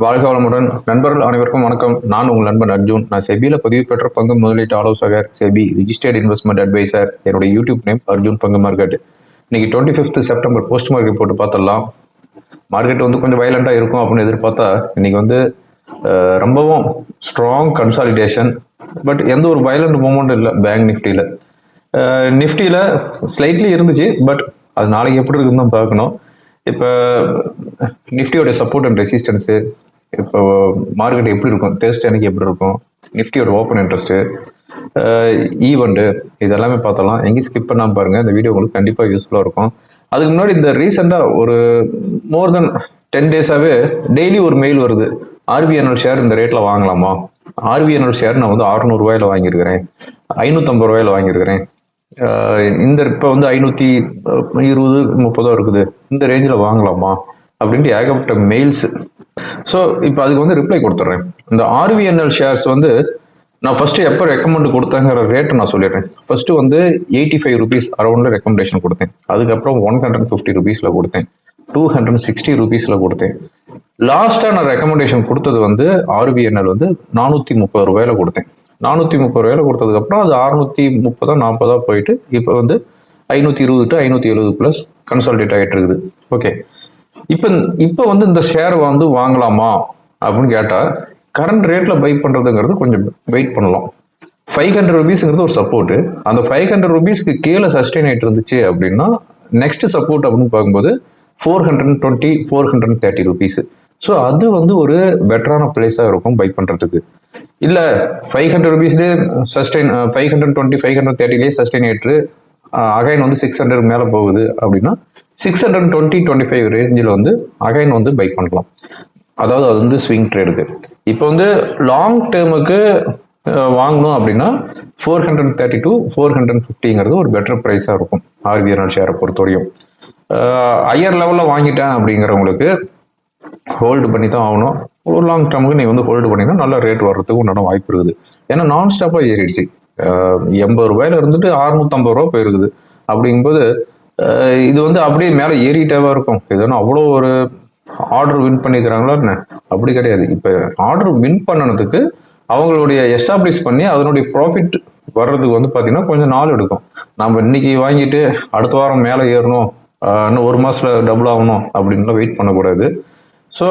வாழ்க வளமுடன் நண்பர்கள் அனைவருக்கும் வணக்கம். நான் உங்கள் நண்பன் அர்ஜுன். நான் செபியில் பதிவு பெற்ற பங்கு முதலீட்டு ஆலோசகர் செபி ரிஜிஸ்டர்ட் இன்வெஸ்ட்மெண்ட் அட்வைசர் என்னுடைய யூடியூப் நேம் அர்ஜுன் பங்கு மார்க்கெட். இன்னைக்கு twenty fifth September post market போட்டு பார்த்தலாம் மார்க்கெட் வந்து கொஞ்சம் வயலண்டாக இருக்கும் அப்படின்னு எதிர்பார்த்தா இன்னைக்கு வந்து ரொம்பவும் ஸ்ட்ராங் கன்சாலிடேஷன் பட் எந்த ஒரு வயலண்ட் மூமெண்ட் இல்லை பேங்க் நிஃப்டியில் நிஃப்டியில் ஸ்லைட்லி இருந்துச்சு பட் அது நாளைக்கு எப்படி இருக்குன்னு தான் பார்க்கணும். இப்போ நிஃப்டியோட சப்போர்ட் அண்ட் ரெசிஸ்டன்ஸு இப்போ மார்க்கெட் எப்படி இருக்கும்? தேர்ஸ்டே அன்னைக்கு எப்படி இருக்கும்? நிஃப்டியோட ஓப்பன் இன்ட்ரெஸ்ட்டு ஈவெண்ட்டு இதெல்லாமே பார்த்தலாம் எங்கேயும் ஸ்கிப் பண்ணாமல் பாருங்கள் இந்த வீடியோ உங்களுக்கு கண்டிப்பாக யூஸ்ஃபுல்லாக இருக்கும். அதுக்கு முன்னாடி இந்த ரீசெண்டாக ஒரு மோர் தென் டென் டேஸாகவே டெய்லி ஒரு மெயில் வருது. ஆர்பிஎன்எல் ஷேர் இந்த ரேட்டில் வாங்கலாமா? ஆர்பிஎன்எல் ஷேர் நான் வந்து அறுநூறுவாயில் வாங்கியிருக்கிறேன். ஐநூற்றம்பது ரூபாயில் வாங்கியிருக்கிறேன். இந்த இப்போ வந்து ஐநூற்றி இருபது முப்பதோ இருக்குது. இந்த ரேஞ்சில் வாங்கலாமா? அப்படின்ட்டு ஏகப்பட்ட மெயில்ஸ் ஸோ இப்போ அதுக்கு வந்து ரிப்ளை கொடுத்துட்றேன். இந்த ஆர்விஎன்எல் ஷேர்ஸ் வந்து நான் ஃபஸ்ட்டு எப்போ ரெக்கமெண்ட் கொடுத்தேங்கிற ரேட்டை நான் சொல்லிடுறேன். ஃபஸ்ட்டு வந்து எயிட்டி ஃபைவ் ருபீஸ் அரௌண்டில் ரெக்கமெண்டேஷன் கொடுத்தேன். அதுக்கப்புறம் ஒன் ஹண்ட்ரட் ஃபிஃப்டி ருபீஸில் கொடுத்தேன். டூ ஹண்ட்ரட் சிக்ஸ்டி ருபீஸில் கொடுத்தேன். லாஸ்ட்டாக நான் ரெக்கமெண்டேஷன் கொடுத்தது வந்து ஆர்பிஎன்எல் வந்து நானூற்றி முப்பது ரூபாயில கொடுத்தேன். நானூற்றி முப்பது ரூபாயில் கொடுத்ததுக்கப்புறம் அது அறுநூற்றி முப்பதாக நாற்பதாக போயிட்டு இப்போ வந்து ஐநூற்றி இருபது டு ஐநூற்றி எழுபது ப்ளஸ் கன்சல்டேட் ஆகிட்டு இருக்குது. ஓகே இப்போ இப்போ வந்து இந்த ஷேர் வந்து வாங்கலாமா அப்படின்னு கேட்டால் கரண்ட் ரேட்டில் பை பண்ணுறதுங்கிறது கொஞ்சம் வெயிட் பண்ணலாம். ஃபைவ் ஹண்ட்ரட் ருபீஸுங்கிறது ஒரு சப்போர்ட்டு அந்த ஃபைவ் ஹண்ட்ரட் ருபீஸ்க்கு கீழே சஸ்டெயின் ஆகிட்டு இருந்துச்சு அப்படின்னா நெக்ஸ்ட் சப்போர்ட் அப்படின்னு பார்க்கும்போது four hundred twenty four hundred thirty rupees so அது வந்து ஒரு பெட்டரான பிளேஸாக இருக்கும் பை பண்ணுறதுக்கு இல்லை five hundred ருபீஸ்லேயே sustain five hundred twenty five hundred தேர்ட்டிலேயே sustain ஆயிட்டு அகைன் வந்து சிக்ஸ் ஹண்ட்ரட் மேலே போகுது அப்படின்னா six hundred twenty twenty five ரேஞ்சில் வந்து அகைன் வந்து பை பண்ணலாம். அதாவது அது வந்து ஸ்விங் ட்ரேடுக்கு இப்போ வந்து லாங் டேர்முக்கு uh, வாங்கணும் அப்படின்னா four hundred thirty two four hundred ஃபிஃப்டிங்கிறது ஒரு பெட்டர் ப்ரைஸாக இருக்கும் ஆர்பிஎன்எல் ஷேரை பொறுத்தவரையும். Uh, ஹையர் லெவலில் வாங்கிட்டேன் அப்படிங்கிறவங்களுக்கு ஹோல்டு பண்ணி தான் ஆகணும். ஒரு லாங் டேர்முக்கு நீங்கள் வந்து ஹோல்டு பண்ணிங்கன்னா நல்ல ரேட் வர்றதுக்கு உண்டான வாய்ப்பு இருக்குது. ஏன்னா நான் ஸ்டாப்பாக ஏறிடுச்சு. எண்பது ரூபாயில இருந்துட்டு அறுநூத்தம்பது ரூபா போயிருக்குது. அப்படிங்கும்போது இது வந்து அப்படியே மேலே ஏறிட்டேவா இருக்கும். இது அவ்வளோ ஒரு ஆர்டர் வின் பண்ணிக்கிறாங்களா என்ன? அப்படி கிடையாது. இப்போ ஆர்டர் வின் பண்ணனதுக்கு அவங்களுடைய எஸ்டாப்ளிஷ் பண்ணி அதனுடைய ப்ராஃபிட் வர்றதுக்கு வந்து பார்த்தீங்கன்னா கொஞ்சம் நாள் எடுக்கும். நம்ம இன்னைக்கு வாங்கிட்டு அடுத்த வாரம் மேலே ஏறணும். இன்னும் ஒரு மாசத்துல டபுள் ஆகணும் அப்படின்லாம் வெயிட் பண்ணக்கூடாது. ஸோ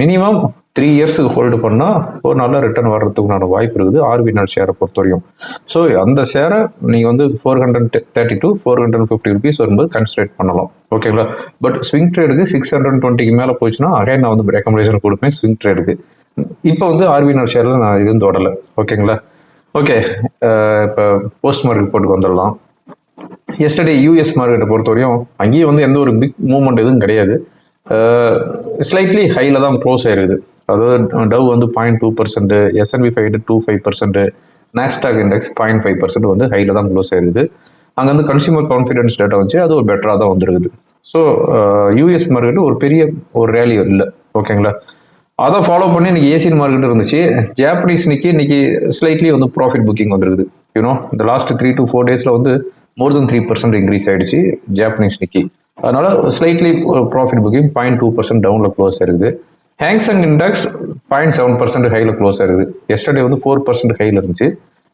மினிமம் த்ரீ இயர்ஸுக்கு ஹோல்டு பண்ணால் ஒரு நல்ல ரிட்டர்ன் வர்றதுக்குண்டான வாய்ப்பு இருக்குது. ஆர்பிஎன்எல் ஷேரை பொறுத்தவரையும். ஸோ அந்த ஷேரை நீங்கள் வந்து four hundred thirty two four hundred fifty rupees வரும்போது கன்சிடரேட் பண்ணலாம். ஓகேங்களா பட் ஸ்விங் ட்ரேடுக்கு சிக்ஸ் ஹண்ட்ரட் டுவெண்ட்டிக்கு மேலே போச்சுன்னா அகைன் நான் வந்து ரெக்கமெண்டேஷன் கொடுப்பேன் ஸ்விங் ட்ரேடுக்கு இப்போ வந்து ஆர்பிஎன்எல் ஷேரில் நான் இதுவும் தொடலை. ஓகேங்களா ஓகே uh, இப்போ போஸ்ட் மார்க்கெட் போட்டுக்கு வந்துடலாம். எஸ்டர்டே யூஎஸ் மார்க்கெட்டை பொறுத்தவரையும் அங்கேயும் வந்து எந்த ஒரு பிக் மூவ்மெண்ட் எதுவும் கிடையாது. ஸ்லைட்லி ஹையில் தான் க்ளோஸ் ஆயிருக்குது அதாவது டவ் வந்து point two percent SNP five two five percent Nasdaq index point five percent வந்து ஹையில் தான் க்ளோஸ் ஆயிருக்குது அங்கே வந்து கன்சியூமர் கான்ஃபிடன்ஸ் டேட்டா வச்சு அது ஒரு பெட்டராக தான் வந்துருக்குது. ஸோ யூஎஸ் மார்க்கெட் ஒரு பெரிய ஒரு ரேலி இல்லை. ஓகேங்களா அதை ஃபாலோ பண்ணி இன்னைக்கு ஏசியன் மார்க்கெட் இருந்துச்சு. ஜாப்பனீஸ் இன்னைக்கு இன்னைக்கு ஸ்லைட்லி வந்து ப்ராஃபிட் புக்கிங் வந்துருக்குது. யூனோ இந்த லாஸ்ட் த்ரீ டு ஃபோர் டேஸில் வந்து more than three percent increase ஆயிடுச்சு ஜாப்பனீஸ் நிக்கி அதனால slightly profit booking point two percent டவுனில் க்ளோஸ் ஆயிருக்குது. Hang Seng index point seven percent ஹையில் க்ளோஸ் ஆகுது எஸ்டர்டே வந்து ஃபோர் பர்சன்ட் ஹையில் இருந்துச்சு.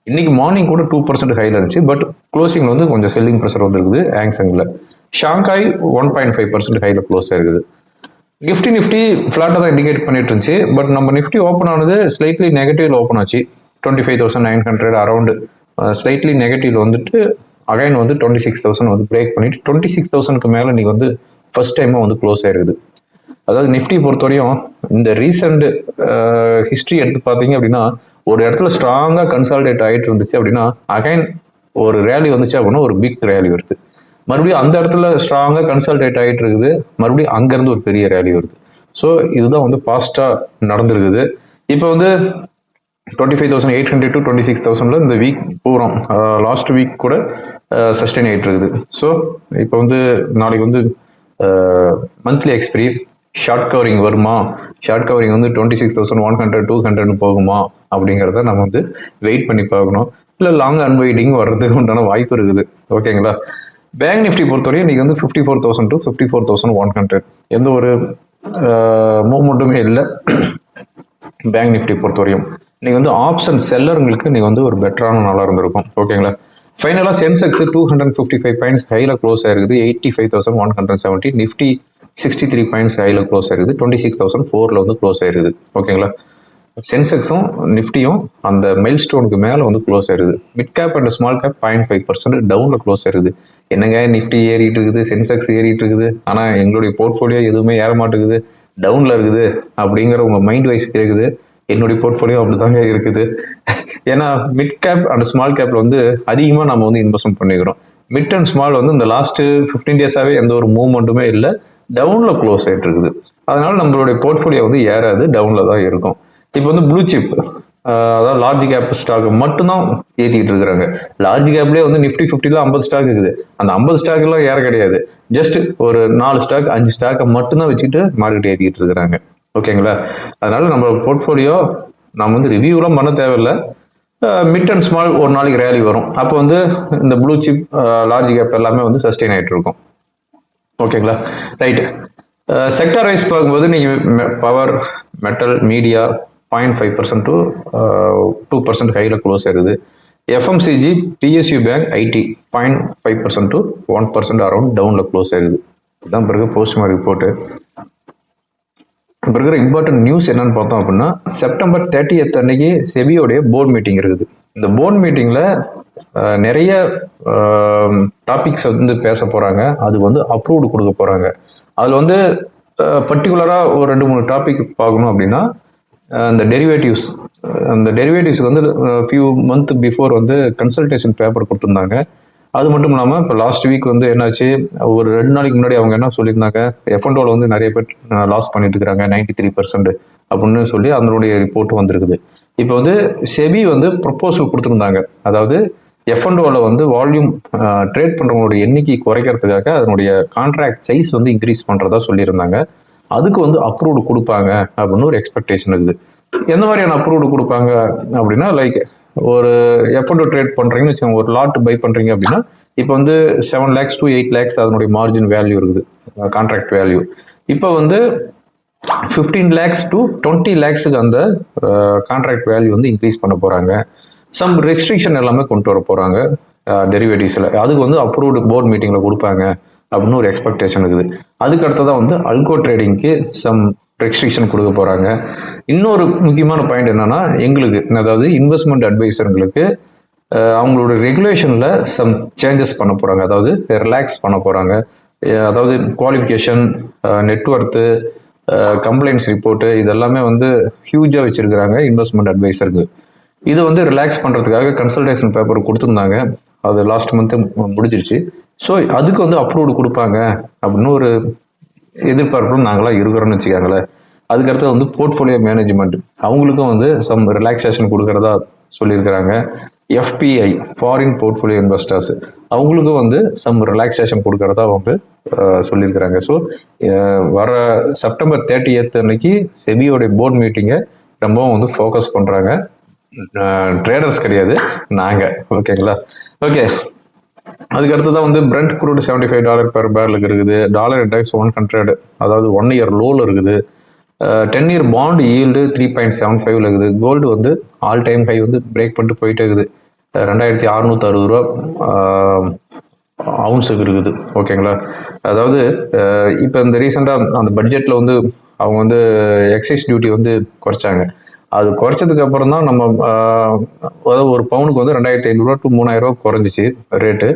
இன்னைக்கு மார்னிங் கூட டூ பர்சன்ட் ஹையில் இருந்துச்சு. பட் க்ளோசிங்கில் வந்து கொஞ்சம் செல்லிங் ப்ரெஷர் வந்துருக்குது ஹேங்ஸங்கில் Shanghai one point five percent ஹையில் க்ளோஸ் ஆயிருக்குது. நிஃப்டி நிஃப்டி ஃப்ளாட்டாக தான் இண்டிகேட் பண்ணிட்டு இருந்துச்சு. பட் நம்ம நிஃப்டி ஓப்பன் ஆனது ஸ்லைட்லி நெகட்டிவ்ல ஓப்பன் ஆச்சு. Twenty five thousand nine hundred around slightly நெகட்டிவ்ல வந்துட்டு அகைன் வந்து டுவெண்ட்டி சிக்ஸ் தௌசண்ட் வந்து பிரேக் பண்ணிட்டு டுவெண்ட்டி சிக்ஸ் தௌசண்ட்க்கு மேலே நீங்கள் வந்து ஃபர்ஸ்ட் டைமாக வந்து க்ளோஸ் ஆயிருக்குது. அதாவது நிஃப்டி பொறுத்தவரையும் இந்த ரீசெண்ட் ஹிஸ்ட்ரி எடுத்து பார்த்தீங்க அப்படின்னா ஒரு இடத்துல ஸ்ட்ராங்காக கன்சால்டேட் ஆகிட்டு இருந்துச்சு அப்படின்னா அகைன் ஒரு ரேலி வந்துச்சு அப்படின்னா ஒரு பிக் ரேலி வருது. மறுபடியும் அந்த இடத்துல ஸ்ட்ராங்காக கன்சல்டேட் ஆகிட்டு இருக்குது. மறுபடியும் அங்கேருந்து ஒரு பெரிய ரேலி வருது. ஸோ இதுதான் வந்து ஃபாஸ்ட்டாக நடந்திருக்குது. இப்போ வந்து twenty five thousand eight hundred to twenty six தௌசண்ட்ல இந்த வீக் பூரம் லாஸ்ட் வீக் கூட சஸ்டெயின் ஆகிட்டு இருக்குது ஸோ இப்போ வந்து நாளைக்கு வந்து மந்த்லி எக்ஸ்பிரி ஷார்ட் கவரிங் வருமா? ஷார்ட் கவரிங் வந்து twenty six thousand one hundred two ஹண்ட்ரட்னு போகுமா? அப்படிங்கிறத நம்ம வந்து வெயிட் பண்ணி பார்க்கணும். இல்லை லாங் அன்வைடிங் வர்றதுக்கு உண்டான வாய்ப்பு இருக்குது. ஓகேங்களா? பேங்க் நிஃப்டி பொறுத்தவரையும் நீங்கள் வந்து fifty four thousand to fifty four thousand one hundred எந்த ஒரு மூவ்மெண்ட்டுமே இல்லை. பேங்க் நிஃப்டி பொறுத்தவரையும். நீங்கள் வந்து ஆப்ஷன் செல்லருங்களுக்கு நீங்கள் வந்து ஒரு பெட்டரான நாளாக இருந்திருக்கும். ஓகேங்களா? ஃபைனலாக Sensex two hundred fifty five points ஹையில் க்ளோஸ் ஆயிருக்குது. Eighty five thousand one hundred seventy Nifty sixty three points ஹையில் க்ளோஸ் ஆயிருக்குது. டுவெண்ட்டி சிக்ஸ் தௌசண்ட் ஃபோரில் வந்து க்ளோஸ் ஆயிருக்குது. ஓகேங்களா சென்செக்ஸும் நிஃப்டியும் அந்த மைல் ஸ்டோனுக்கு மேலே வந்து க்ளோஸ் ஆயிருது mid cap and small cap point five percent டவுனில் க்ளோஸ் ஆயிருது என்னங்க நிஃப்டி ஏறிட்டு இருக்குது சென்செக்ஸ் ஏறிட்டு இருக்குது ஆனால் எங்களுடைய போர்ட்ஃபோலியோ எதுவுமே ஏற மாட்டேங்குது டவுனில் இருக்குது அப்படிங்கிற உங்கள் மைண்ட் வைஸ் கேட்குது என்னுடைய போர்ட்ஃபோலியோ அப்படிதாங்க இருக்குது. ஏன்னா மிட் கேப் அண்ட் ஸ்மால் கேப்ல வந்து அதிகமாக நம்ம வந்து இன்வெஸ்ட்மெண்ட் பண்ணிக்கிறோம். மிட் அண்ட் ஸ்மால் வந்து இந்த லாஸ்ட் ஃபிஃப்டீன் டேஸாகவே எந்த ஒரு மூவ்மெண்ட்டுமே இல்லை. டவுனில் க்ளோஸ் ஆகிட்டு இருக்குது. அதனால நம்மளுடைய போர்ட்ஃபோலியோ வந்து ஏறாது டவுனில் தான் இருக்கும். இப்போ வந்து ப்ளூ சிப் அதாவது லார்ஜ் கேப் ஸ்டாக் மட்டும்தான் ஏற்றிக்கிட்டு இருக்கிறாங்க. லார்ஜ் கேப்லேயே வந்து நிஃப்டி ஃபிஃப்டியில் ஐம்பது ஸ்டாக் இருக்குது. அந்த ஐம்பது ஸ்டாக்லாம் ஏற கிடையாது. ஜஸ்ட் ஒரு நாலு ஸ்டாக் அஞ்சு ஸ்டாக்கை மட்டும்தான் வச்சுக்கிட்டு மார்க்கெட் ஏற்றிக்கிட்டு இருக்கிறாங்க. ஓகேங்களா? அதனால நம்ம போர்ட்ஃபோலியோ நம்ம வந்து ரிவ்யூலாம் பண்ண தேவையில்லை. மிட் அண்ட் ஸ்மால் ஒரு நாளைக்கு ரேலி வரும். அப்போ வந்து இந்த ப்ளூ சிப் லார்ஜ் கேப் எல்லாமே வந்து சஸ்டெயின் ஆகிட்டு இருக்கும் ஓகேங்களா ரைட் செக்டர் வைஸ் பார்க்கும்போது நீங்கள் power metal media point five percent to two percent ஹையில் க்ளோஸ் ஆயிருது. FMCG PSU bank IT point five percent to one percent around டவுனில் க்ளோஸ் ஆயிருது. இதுதான் பிறகு போஸ்ட் மார்க் ரிப்போர்ட்டு இப்போ இருக்கிற இம்பார்ட்டன்ட் நியூஸ் என்னன்னு பார்த்தோம் அப்படின்னா செப்டம்பர் தேர்ட்டி அன்னைக்கு செபியோடைய போர்ட் மீட்டிங் இருக்குது. இந்த போர்ட் மீட்டிங்கில் நிறைய டாபிக்ஸ் வந்து பேச போகிறாங்க அது வந்து அப்ரூவ்டு கொடுக்க போகிறாங்க அதில் வந்து பர்டிகுலராக ஒரு ரெண்டு மூணு டாபிக் பார்க்கணும் அப்படின்னா இந்த டெரிவேட்டிவ்ஸ் அந்த டெரிவேட்டிவ்ஸ்க்கு வந்து ஃபியூ மந்த் பிஃபோர் வந்து கன்சல்டேஷன் பேப்பர் கொடுத்துருந்தாங்க. அது மட்டும் இல்லாமல் இப்போ லாஸ்ட் வீக் வந்து என்னாச்சு? ஒரு ரெண்டு நாளைக்கு முன்னாடி அவங்க என்ன சொல்லியிருந்தாங்க? எஃப்என்டோவில் வந்து நிறைய பேர் லாஸ் பண்ணிட்டு இருக்கிறாங்க நைன்டி த்ரீ பர்சன்ட் அப்படின்னு சொல்லி அதனுடைய ரிப்போர்ட் வந்திருக்குது. இப்போ வந்து செபி வந்து ப்ரொப்போசல் கொடுத்துருந்தாங்க. அதாவது எஃப்என்டோவில் வந்து வால்யூம் ட்ரேட் பண்ணுறவங்களோட எண்ணிக்கை குறைக்கிறதுக்காக அதனுடைய கான்ட்ராக்ட் சைஸ் வந்து இன்க்ரீஸ் பண்ணுறதா சொல்லியிருந்தாங்க. அதுக்கு வந்து அப்ரூவ்டு கொடுப்பாங்க அப்படின்னு ஒரு எக்ஸ்பெக்டேஷன் இருக்குது. எந்த மாதிரியான அப்ரூவ்டு கொடுப்பாங்க அப்படின்னா லைக் ஒரு எஃப்என்டோ ட்ரேட் பண்ணுறீங்கன்னு வச்சுக்கோங்க. ஒரு லாட் பை பண்ணுறீங்க அப்படின்னா இப்போ வந்து seven lakhs to eight lakhs அதனுடைய மார்ஜின் வேல்யூ இருக்குது. கான்ட்ராக்ட் வேல்யூ இப்போ வந்து ஃபிஃப்டீன் லேக்ஸ் டு டுவெண்ட்டி லேக்ஸுக்கு அந்த கான்ட்ராக்ட் வேல்யூ வந்து இன்க்ரீஸ் பண்ண போகிறாங்க சம் ரெஸ்ட்ரிக்ஷன் எல்லாமே கொண்டு வர போகிறாங்க டெரிவேட்டிவ்ஸில் அதுக்கு வந்து அப்ரூவ்டு போர்ட் மீட்டிங்கில் கொடுப்பாங்க. அப்படின்னு ஒரு எக்ஸ்பெக்டேஷன் இருக்குது. அதுக்கு அடுத்ததான் வந்து அல்கோ ட்ரேடிங்க்கு சம் ரெஸ்ட்ரிக்ஷன் கொடுக்க போகிறாங்க இன்னொரு முக்கியமான பாயிண்ட் என்னென்னா எங்களுக்கு அதாவது இன்வெஸ்ட்மெண்ட் அட்வைசருங்களுக்கு அவங்களோட ரெகுலேஷனில் சம் சேஞ்சஸ் பண்ண போகிறாங்க அதாவது ரிலாக்ஸ் பண்ண போகிறாங்க அதாவது குவாலிஃபிகேஷன் நெட்ஒர்த்து கம்ப்ளைண்ட்ஸ் ரிப்போர்ட்டு இதெல்லாமே வந்து ஹியூஜாக வச்சுருக்கிறாங்க இன்வெஸ்ட்மெண்ட் அட்வைசருக்கு இது வந்து ரிலாக்ஸ் பண்ணுறதுக்காக கன்சல்டேஷன் பேப்பர் கொடுத்துருந்தாங்க. அது லாஸ்ட் மந்த்து முடிஞ்சிருச்சு. ஸோ அதுக்கு வந்து அப்ரூவ்டு கொடுப்பாங்க. அப்படின்னு ஒரு எதிர்பார்ப்பும் நாங்களாம் இருக்கிறோம்னு வச்சுக்காங்களேன். அதுக்கடுத்து வந்து போர்ட்ஃபோலியோ மேனேஜ்மெண்ட் அவங்களுக்கும் வந்து சம் ரிலாக்ஸேஷன் கொடுக்கறதா சொல்லியிருக்கிறாங்க. எஃபிஐ ஃபாரின் போர்ட்ஃபோலியோ இன்வெஸ்டர்ஸ் அவங்களுக்கும் வந்து சம் ரிலாக்ஸேஷன் கொடுக்கறதா வந்து சொல்லியிருக்கிறாங்க. ஸோ வர செப்டம்பர் தேர்ட்டி எய்த் அன்னைக்கு செபியோடைய போர்ட் மீட்டிங்கை ரொம்பவும் வந்து ஃபோக்கஸ் பண்ணுறாங்க ட்ரேடர்ஸ் கிடையாது நாங்கள் ஓகேங்களா ஓகே அதுக்கு அடுத்ததான் வந்து Brent crude seventy five dollar per பேரலுக்கு இருக்குது. டாலர் இண்டெக்ஸ் ஒன் ஹண்ட்ரட் அதாவது ஒன் இயர் லோவில் இருக்குது. Ten year bond yield three point seven ஃபைவ்ல இருக்குது. கோல்டு வந்து ஆல் டைம் ஹை வந்து பிரேக் பண்ணிட்டு போயிட்டே இருக்குது. ரெண்டாயிரத்தி அறுநூத்தி அறுபது ரூபா அவுன்ஸுக்கு இருக்குது. ஓகேங்களா அதாவது இப்போ இந்த ரீசெண்டாக அந்த பட்ஜெட்டில் வந்து அவங்க வந்து எக்ஸைஸ் டியூட்டி வந்து குறைச்சாங்க. அது குறைச்சதுக்கு அப்புறம் தான் நம்ம அதாவது ஒரு பவுனுக்கு வந்து ரெண்டாயிரத்தி ஐநூறுரூவா டு மூணாயிரம் ரூபா குறைஞ்சிச்சு ரேட்டு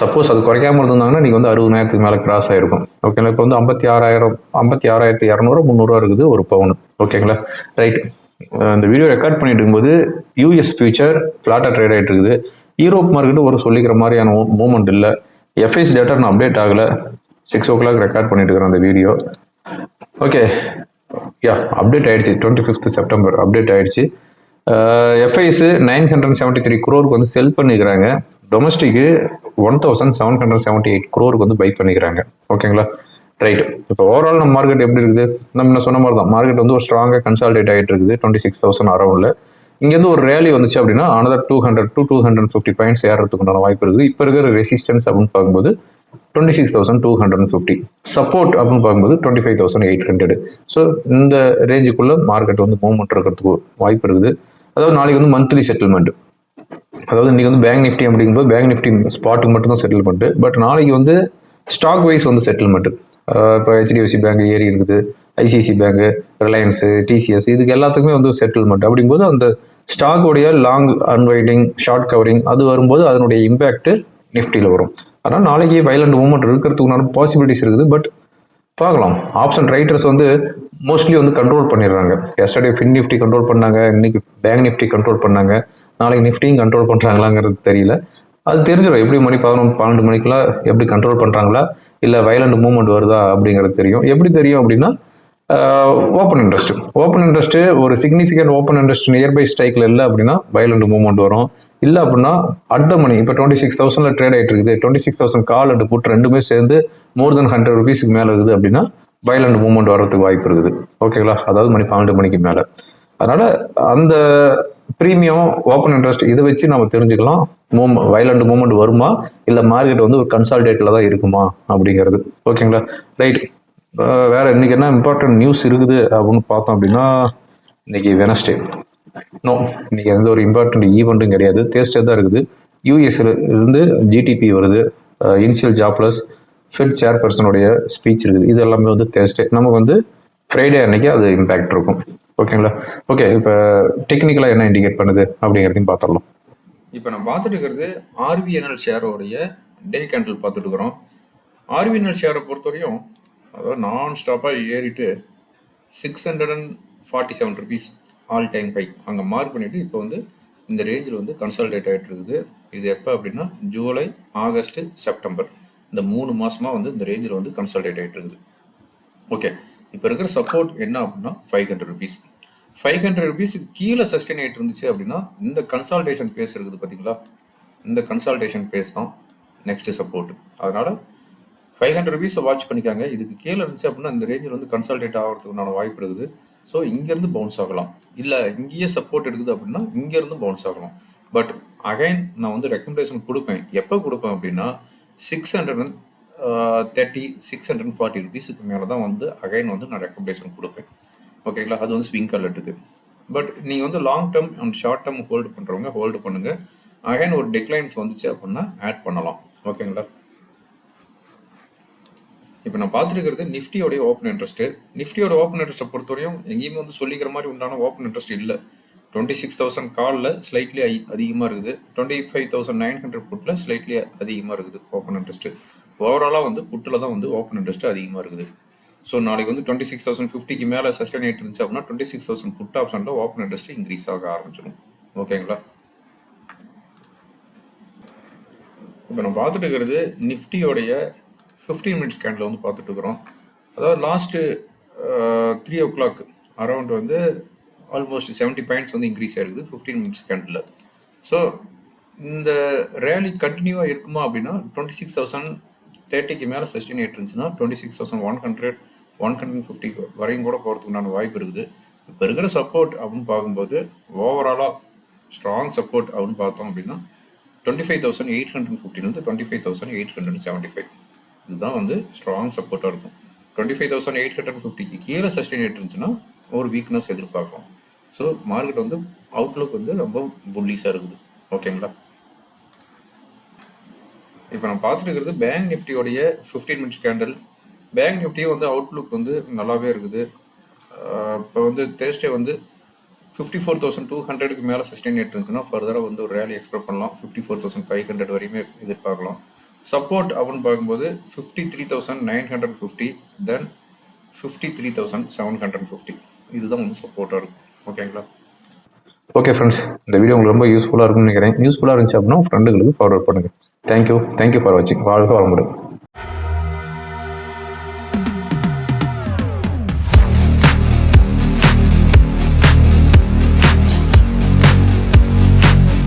சப்போஸ் அது குறைக்காமல் இருந்தாங்கன்னா நீங்கள் வந்து அறுபதாயிரத்துக்கு மேலே கிராஸ் ஆயிருக்கும். ஓகேங்களா இப்போ வந்து ஐம்பத்தி ஆறாயிரம் ஐம்பத்தி ஆறாயிரத்தி இரநூறு முந்நூறுரூவா இருக்குது ஒரு பவுன் ஓகேங்களா ரைட் இந்த வீடியோ ரெக்கார்ட் பண்ணிட்டு இருக்கும்போது யூஎஸ் ஃபியூச்சர் ஃப்ளாட்டாக ட்ரேட் ஆகிட்டு இருக்குது. யூரோப் மார்க்கெட்டு ஒரு சொல்லிக்கிற மாதிரியான மூமெண்ட் இல்லை. எஃப்ஐஸ் டேட்டா நான் அப்டேட் ஆகலை. சிக்ஸ் ஓ கிளாக் ரெக்கார்ட் பண்ணிட்டு இருக்கிறேன் அந்த வீடியோ ஓகே யா அப்டேட் ஆயிடுச்சு. டுவெண்ட்டி ஃபிஃப்த் செப்டம்பர் அப்டேட் ஆயிடுச்சு. FIIs nine hundred seventy three க்ரோருக்கு வந்து செல் பண்ணிக்கிறாங்க. Domestic one thousand seven hundred seventy eight குரோருக்கு வந்து பை பண்ணிக்கிறாங்க. ஓகேங்களா ரைட் இப்போ ஓவரால் நம்ம மார்க்கெட் எப்படி இருக்குது? நம்ம என்ன சொன்ன மாதிரி தான் மார்க்கெட் வந்து ஒரு ஸ்ட்ராங்காக கன்சால்டேட் ஆகிட்டு இருக்குது டுவெண்ட்டி சிக்ஸ் தௌசண்ட் அரௌண்டில் இங்கேருந்து ஒரு ரேலி வந்துச்சு அப்படின்னா another two hundred to two hundred fifty points ஏறதுக்குண்டான வாய்ப்பு இருக்குது. இப்போ இருக்கிற ரெசிஸ்டன்ஸ் அப்படின்னு பார்க்கும்போது twenty six thousand two hundred and fifty support அப்படின்னு பார்க்கும்போது twenty five thousand eight hundred so இந்த ரேஞ்சுக்குள்ளே மார்க்கெட் வந்து மூவ்மெண்ட் இருக்கிறதுக்கு வாய்ப்பு இருக்குது. அதாவது நாளைக்கு வந்து மந்த்லி செட்டில்மெண்ட் அதாவது இன்றைக்கி வந்து பேங்க் நிஃப்டி அப்படிங்கும்போது பேங்க் நிஃப்டி ஸ்பாட்டுக்கு மட்டும்தான் செட்டில்மெண்ட்டு பட் நாளைக்கு வந்து ஸ்டாக் வைஸ் வந்து செட்டில்மெண்ட்டு இப்போ ஹெச்டிஎஃப்சி பேங்க் ஏறி இருக்குது. ஐசிசி பேங்கு ரிலையன்ஸு டிசிஎஸ் இதுக்கு எல்லாத்துக்குமே வந்து செட்டில்மெண்ட் அப்படிங்கும்போது அந்த ஸ்டாக்குடைய லாங் அன்வைடிங் ஷார்ட் கவரிங் அது வரும்போது அதனுடைய இம்பேக்ட் நிஃப்டியில் வரும். ஆனால் நாளைக்கு வைலண்ட் மூவ்மெண்ட் இருக்கிறதுக்குனாலும் பாசிபிலிட்டிஸ் இருக்குது. பட் பார்க்கலாம். ஆப்ஷன் ரைட்டர்ஸ் வந்து மோஸ்ட்லி வந்து கண்ட்ரோல் பண்ணிடுறாங்க. எஸ்டர்டே ஃபின் நிஃப்டி கண்ட்ரோல் பண்ணாங்க இன்னைக்கு பேங்க் நிஃப்டி கண்ட்ரோல் பண்ணாங்க நாளைக்கு நிஃப்டியும் கண்ட்ரோல் பண்ணுறாங்களாங்கிறது தெரியல. அது தெரிஞ்சிடும் எப்படி மணி பதினொன்று பன்னெண்டு மணிக்கெல்லாம் எப்படி கண்ட்ரோல் பண்ணுறாங்களா இல்லை வயலண்ட் மூவ்மெண்ட் வருதா அப்படிங்கிறது தெரியும். எப்படி தெரியும் அப்படின்னா ஓப்பன் இன்ட்ரெஸ்ட் ஓப்பன் இன்ட்ரெஸ்ட்டு ஒரு சிக்னிஃபிகண்ட் ஓப்பன் இன்ட்ரெஸ்ட் நியர்பை ஸ்ட்ரைக்கில் இல்லை அப்படின்னா வயலண்ட் மூவ்மெண்ட் வரும். இல்லை அப்படின்னா அட் த மணி இப்போ டுவெண்ட்டி சிக்ஸ் தௌசண்ட்ல ட்ரேட் ஆகிட்டு இருக்குது. Twenty six thousand call and put ரெண்டுமே சேர்ந்து மோர் தென் ஹண்ட்ரட் ருபீஸ்க்கு மேலே இருக்குது அப்படின்னா வயலண்ட் மூவ்மெண்ட் வர்றதுக்கு வாய்ப்பு இருக்குது. ஓகேங்களா அதாவது மணி பன்னெண்டு மணிக்கு மேலே. அதனால அந்த ப்ரீமியம் ஓப்பன் இன்ட்ரெஸ்ட் இதை வச்சு நம்ம தெரிஞ்சுக்கலாம். மூவ் வயலண்ட் மூவ்மெண்ட் வருமா? இல்லை மார்க்கெட் வந்து ஒரு கன்சால்டேட்டில் தான் இருக்குமா? அப்படிங்கிறது. ஓகேங்களா ரைட் வேற இன்னைக்கு என்ன இம்பார்ட்டன்ட் நியூஸ் இருக்குது அப்படின்னு பார்த்தோம் அப்படின்னா இன்னைக்கு வெனஸ்டே நோ இன்னைக்கு எந்த ஒரு இம்பார்ட்டன்ட் ஈவெண்ட்டும் கிடையாது. தேர்ஸ்டே தான் இருக்குது. யூஎஸ்ல இருந்து ஜிடிபி வருது. இனிஷியல் ஜாப்லஸ் ஃபெட் சேர்பர்சனுடைய ஸ்பீச் இருக்குது. இது எல்லாமே வந்து தேர்ஸ்டே நமக்கு வந்து ஃப்ரைடே அன்னைக்கு அது இம்பேக்ட் இருக்கும். ஓகேங்களா ஓகே இப்போ டெக்னிக்கலாக என்ன இண்டிகேட் பண்ணுது அப்படிங்கிறதையும் பார்த்துடலாம். இப்போ நம்ம பார்த்துட்டு இருக்கிறது ஆர்பிஎன்எல் ஷேரோடைய டே கேண்டில் பார்த்துட்டு இருக்கிறோம். ஆர்பிஎன்எல் ஷேரை பொறுத்தவரையும் அதாவது நான் ஸ்டாப்பாக ஏறிட்டு six hundred and forty seven rupees all time high அங்கே மார்க் பண்ணிவிட்டு இப்போ வந்து இந்த ரேஞ்சில் வந்து கன்சல்டேட் ஆகிட்டு இருக்குது. இது எப்போ அப்படின்னா ஜூலை ஆகஸ்ட் செப்டம்பர் இந்த மூணு மாதமாக வந்து இந்த ரேஞ்சில் வந்து கன்சல்டேட் ஆகிட்டு இருக்குது. ஓகே இப்போ இருக்கிற சப்போர்ட் என்ன அப்படின்னா five hundred rupees five hundred ருபீஸுக்கு கீழே சஸ்டெயின் ஆகிட்டு இருந்துச்சு அப்படின்னா இந்த கன்சால்டேஷன் பேஸ் இருக்குது பார்த்தீங்களா இந்த கன்சால்டேஷன் பேஸ் தான் நெக்ஸ்ட் சப்போர்ட் அதனால் ஃபைவ் ஹண்ட்ரட் ருபீஸை வாட்ச் பண்ணிக்காங்க. இதுக்கு கீழே இருந்துச்சு அப்படின்னா இந்த ரேஞ்சில் வந்து கன்சால்டேட் ஆகிறதுக்குண்டான வாய்ப்பு இருக்குது. ஸோ இங்கேருந்து பவுன்ஸ் ஆகலாம். இல்லை இங்கேயே சப்போர்ட் எடுக்குது அப்படின்னா இங்கேருந்து பவுன்ஸ் ஆகலாம். பட் அகைன் நான் வந்து ரெக்கமெண்டேஷன் கொடுப்பேன். எப்போ கொடுப்பேன் அப்படின்னா six hundred and thirty six hundred and forty ருபீஸுக்கு மேலே தான் வந்து அகைன் வந்து நான் ரெக்கமெண்டேஷன் கொடுப்பேன். ஓகேங்களா அது வந்து ஸ்விங் கலட்டுக்கு பட் நீங்கள் வந்து long term and short term hold பண்ணுறவங்க ஹோல்டு பண்ணுங்கள் அகைன் ஒரு டெக்லைன்ஸ் வந்துச்சு அப்படின்னா ஆட் பண்ணலாம். ஓகேங்களா இப்போ நான் பார்த்துருக்கிறது நிஃப்டியோடைய ஓப்பன் இன்ட்ரெஸ்ட்டு நிஃப்டியோட ஓப்பன் இன்ட்ரெஸ்ட்டை பொறுத்தவரையும் எங்கேயுமே வந்து சொல்லிக்கிற மாதிரி உண்டான ஓப்பன் இன்ட்ரெஸ்ட் இல்லை. டுவெண்ட்டி சிக்ஸ் தௌசண்ட் காலில் ஸ்லைட்லி ஐ அதிகமாக இருக்குது. Twenty five thousand nine hundred புட்டில் slightly அதிகமாக இருக்குது ஓப்பன் இன்ட்ரெஸ்ட்டு ஓவராலாக வந்து புட்டில் தான் வந்து ஓப்பன் இன்ட்ரெஸ்ட் அதிகமாக இருக்குது. ஸோ நாளைக்கு வந்து டுவெண்ட்டி சிக்ஸ் தௌசண்ட் ஃபிஃப்டிக்கு மேலே சஸ்டைன் ஆகிட்டு இருந்துச்சு அப்படின்னா டுவெண்ட்டி சிக்ஸ் தௌசண்ட் புட் ஆப்ஷனில் ஓப்பன் இன்ட்ரெஸ்ட் இன்க்ரீஸ் ஆக ஆரம்பிச்சிடும் ஓகேங்களா இப்போ நம்ம பார்த்துட்டு இருக்கிறது நிஃப்டியோடைய ஃபிஃப்டீன் மினிட்ஸ் கேண்டில் வந்து பார்த்துட்டு இருக்கிறோம் அதாவது last three o'clock around வந்து ஆல்மோஸ்ட் செவன்ட்டி பாயிண்ட்ஸ் வந்து இன்க்ரீஸ் ஆகிருக்குது ஃபிஃப்டீன் மினிட்ஸ் கேண்டில் ஸோ இந்த ரேலி கண்டினியூவாக இருக்குமா அப்படின்னா டுவெண்ட்டி சிக்ஸ் தௌசண்ட் தேர்ட்டிக்கு மேலே சஸ்டெயின் ஆகிட்டு இருந்துச்சுன்னா twenty six thousand one hundred one hundred fifty வரையும் கூட போகிறதுக்குண்டான வாய்ப்பு இருக்குது. இப்போ இருக்கிற சப்போர்ட் அப்படின்னு பார்க்கும்போது ஓவராலாக ஸ்ட்ராங் சப்போர்ட் அப்படின்னு பார்த்தோம் அப்படின்னா twenty five thousand eight hundred ஃபிஃப்டிலேருந்து twenty five thousand eight hundred seventy five இதுதான் வந்து ஸ்ட்ராங் சப்போர்ட்டாக இருக்கும். Twenty five thousand eight hundred ஃபிஃப்டிக்கு கீழே சஸ்டெயின் ஆகிட்டு இருந்துச்சுன்னா ஒரு வீக்னஸ் எதிர்பார்க்கலாம். ஸோ மார்க்கெட் வந்து அவுட்லுக் வந்து ரொம்ப புல்லிஸாக இருக்குது. ஓகேங்களா இப்போ நம்ம பார்த்துட்டு இருக்கிறது பேங்க் நிஃப்டியோடைய ஃபிஃப்டீன் மினிட்ஸ் கேண்டல் பேங்க் நிஃப்டியும் வந்து அவுட்லுக் வந்து நல்லாவே இருக்குது. இப்போ வந்து தேர்ஸ்டே வந்து ஃபிஃப்டி ஃபோர் தௌசண்ட் டூ ஹண்ட்ரடுக்கு மேலே சஸ்டெயின் ஆகிட்டு இருந்துச்சுன்னா ஃபர்தராக வந்து ஒரு ரேலி எக்ஸ்பெக்ட் பண்ணலாம். Fifty four thousand five hundred வரையுமே எதிர்பார்க்கலாம். சப்போர்ட் அப்படின்னு பார்க்கும்போது fifty three thousand nine hundred fifty then fifty three thousand seven hundred fifty இதுதான் வந்து சப்போர்ட்டாக இருக்கும். ஓகேங்களா ஓகே ஃப்ரெண்ட்ஸ் இந்த வீடியோ உங்களுக்கு ரொம்ப யூஸ்ஃபுல்லாக இருக்கும்னு நினைக்கிறேன். யூஸ்ஃபுல்லாக இருந்துச்சு அப்படின்னா ஃப்ரெண்டுகளுக்கு ஃபார்வர்ட் பண்ணுங்கள் thank you thank you for வாட்சிங் வர வளமுடன்.